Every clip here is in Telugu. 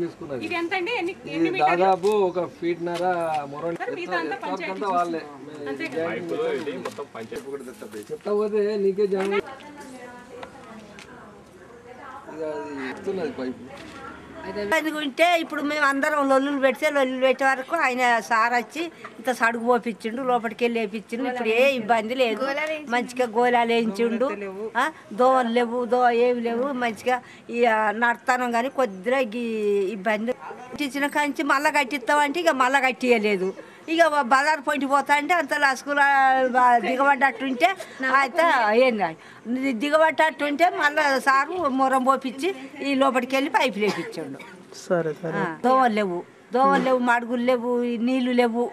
తీసుకున్నది దాదాపు ఒక ఫీట్ నర మొరం మిగతా అంతా పంచాయతీ అంతా వాళ్ళే. అంతే కదా? చెప్తా పోతే నీకే జనం ఇస్తున్నది పైపు. ఉంటే ఇప్పుడు మేము అందరం లొల్లులు పెడితే లొల్లులు పెట్టే వరకు ఆయన సార్ వచ్చి ఇంత సడుగు పోపించిండు లోపలికి వెళ్ళి వేపించిండు ఇప్పుడు ఏ ఇబ్బంది లేదు. మంచిగా గోళాలు వేయించిండు. దోవలు దోమలు లేవు దో ఏమి లేవు. మంచిగా ఇక నడతాను కానీ కొద్దిగా ఈ ఇబ్బంది. ఇచ్చిన కాంచి మళ్ళా కట్టిస్తామంటే ఇక మళ్ళా కట్టియలేదు. ఇక బజార్ పోయింటి పోతా అంటే అంత లస్కుల దిగబడ్డట్టుంటే అయితే ఏంది దిగబడ్డట్టుంటే మళ్ళీ సారు మొరం పోపించి ఈ లోపలికి వెళ్ళి పైపు లేపించాడు సరే సరే. దోమలు లేవు. దోమలు లేవు మడుగులు లేవు ఈ నీళ్ళు లేవు.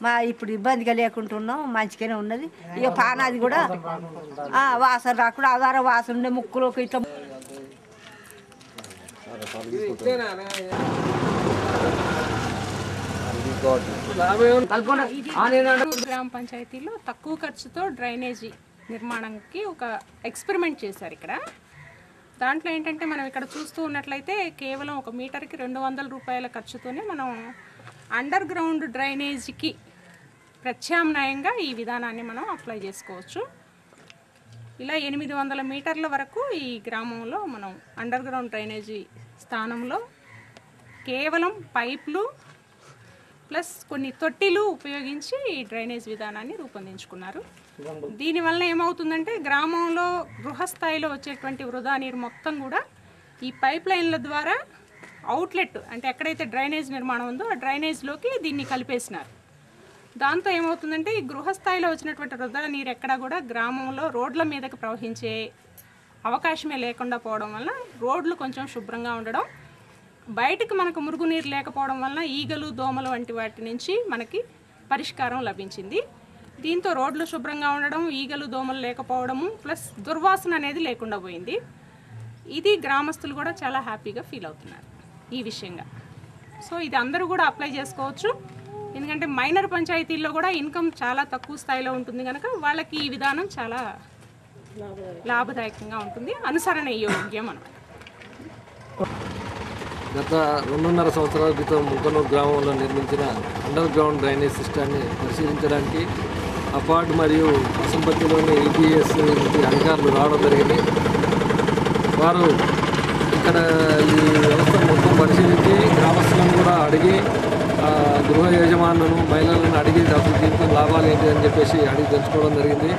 మా ఇప్పుడు ఇబ్బందిగా లేకుంటున్నాం మంచిగానే ఉన్నది. ఇక పానాది కూడా ఆ, వాసన రాకుండా ఆధార వాసన ఉండే ముక్కులోకి ఇట్లా గ్రామ పంచాయతీలో తక్కువ ఖర్చుతో డ్రైనేజీ నిర్మాణంకి ఒక ఎక్స్పెరిమెంట్ చేశారు ఇక్కడ. దాంట్లో ఏంటంటే మనం ఇక్కడ చూస్తూ ఉన్నట్లయితే కేవలం ఒక మీటర్కి రెండు వందల రూపాయల ఖర్చుతోనే మనం అండర్ గ్రౌండ్ డ్రైనేజీకి ప్రత్యామ్నాయంగా ఈ విధానాన్ని మనం అప్లై చేసుకోవచ్చు. ఇలా ఎనిమిది వందల మీటర్ల వరకు ఈ గ్రామంలో మనం అండర్ గ్రౌండ్ డ్రైనేజీ స్థానంలో కేవలం పైపులు ప్లస్ కొన్ని తొట్టిలు ఉపయోగించి ఈ డ్రైనేజ్ విధానాన్ని రూపొందించుకున్నారు. దీనివల్ల ఏమవుతుందంటే గ్రామంలో గృహస్థాయిలో వచ్చేటువంటి వృధా నీరు మొత్తం కూడా ఈ పైప్ లైన్ల ద్వారా అవుట్లెట్ అంటే ఎక్కడైతే డ్రైనేజ్ నిర్మాణం ఉందో ఆ డ్రైనేజ్లోకి దీన్ని కలిపేసినారు. దాంతో ఏమవుతుందంటే ఈ గృహస్థాయిలో వచ్చినటువంటి వృధా నీరు ఎక్కడా కూడా గ్రామంలో రోడ్ల మీదకి ప్రవహించే అవకాశమే లేకుండా పోవడం వల్ల రోడ్లు కొంచెం శుభ్రంగా ఉండడం బయటకు మనకు మురుగునీరు లేకపోవడం వలన ఈగలు దోమలు వంటి వాటి నుంచి మనకి పరిష్కారం లభించింది. దీంతో రోడ్లు శుభ్రంగా ఉండడం ఈగలు దోమలు లేకపోవడము ప్లస్ దుర్వాసన అనేది లేకుండా పోయింది. ఇది గ్రామస్తులు కూడా చాలా హ్యాపీగా ఫీల్ అవుతున్నారు ఈ విషయంగా. సో ఇది అందరూ కూడా అప్లై చేసుకోవచ్చు. ఎందుకంటే మైనర్ పంచాయతీల్లో కూడా ఇన్కమ్ చాలా తక్కువ స్థాయిలో ఉంటుంది కనుక వాళ్ళకి ఈ విధానం చాలా లాభదాయకంగా ఉంటుంది. అనుసరణ యోగ్యం అనమాట గత రెండున్నర సంవత్సరాల క్రితం ముక్కనూరు గ్రామంలో నిర్మించిన అండర్ గ్రౌండ్ డ్రైనేజ్ సిస్టాన్ని పరిశీలించడానికి అపార్ట్ మరియు అసంపత్తిలోని ఈపీఎస్ నుంచి అధికారులు రావడం జరిగింది. వారు ఇక్కడ ఈ వ్యవస్థ మొత్తం పరిశీలించి గ్రామస్తులను కూడా అడిగి గృహ యజమానులను మహిళలను అడిగి అసలు దీంతో లాభాలు ఏంటి అని చెప్పేసి అడిగి తెలుసుకోవడం జరిగింది.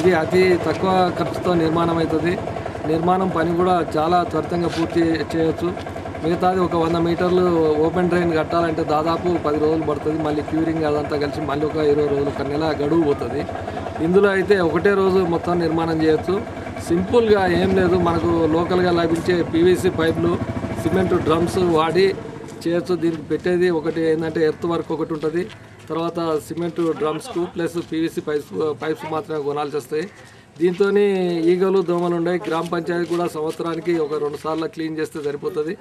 ఇది అతి తక్కువ ఖర్చుతో నిర్మాణం అవుతుంది. నిర్మాణం పని కూడా చాలా త్వరితంగా పూర్తి చేయొచ్చు. మిగతాది ఒక వంద మీటర్లు ఓపెన్ డ్రైన్ కట్టాలంటే దాదాపు పది రోజులు పడుతుంది. మళ్ళీ క్యూరింగ్ అదంతా కలిసి మళ్ళీ ఒక ఇరవై రోజులు ఒక నెల గడువు పోతుంది. ఇందులో అయితే ఒకటే రోజు మొత్తం నిర్మాణం చేయొచ్చు. సింపుల్గా ఏం లేదు. మనకు లోకల్గా లభించే పీవీసీ పైపులు సిమెంట్ డ్రమ్స్ వాడి చేయొచ్చు. దీనికి పెట్టేది ఒకటి ఏంటంటే ఎర్త్ వర్క్ ఒకటి ఉంటుంది. తర్వాత సిమెంట్ డ్రమ్స్కు ప్లస్ పీవీసీ పైప్స్ పైప్స్ మాత్రమే కొనాల్సి వస్తాయి. దీంతో ఈగలు దోమలు ఉన్నాయి గ్రామ పంచాయతీ కూడా సంవత్సరానికి ఒక రెండు సార్లు క్లీన్ చేస్తే సరిపోతుంది.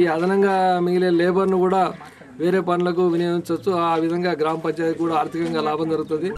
ఈ అదనంగా మిగిలే లేబర్ను కూడా వేరే పనులకు వినియోగించవచ్చు ఆ విధంగా గ్రామ పంచాయతీ కూడా ఆర్థికంగా లాభం జరుగుతుంది.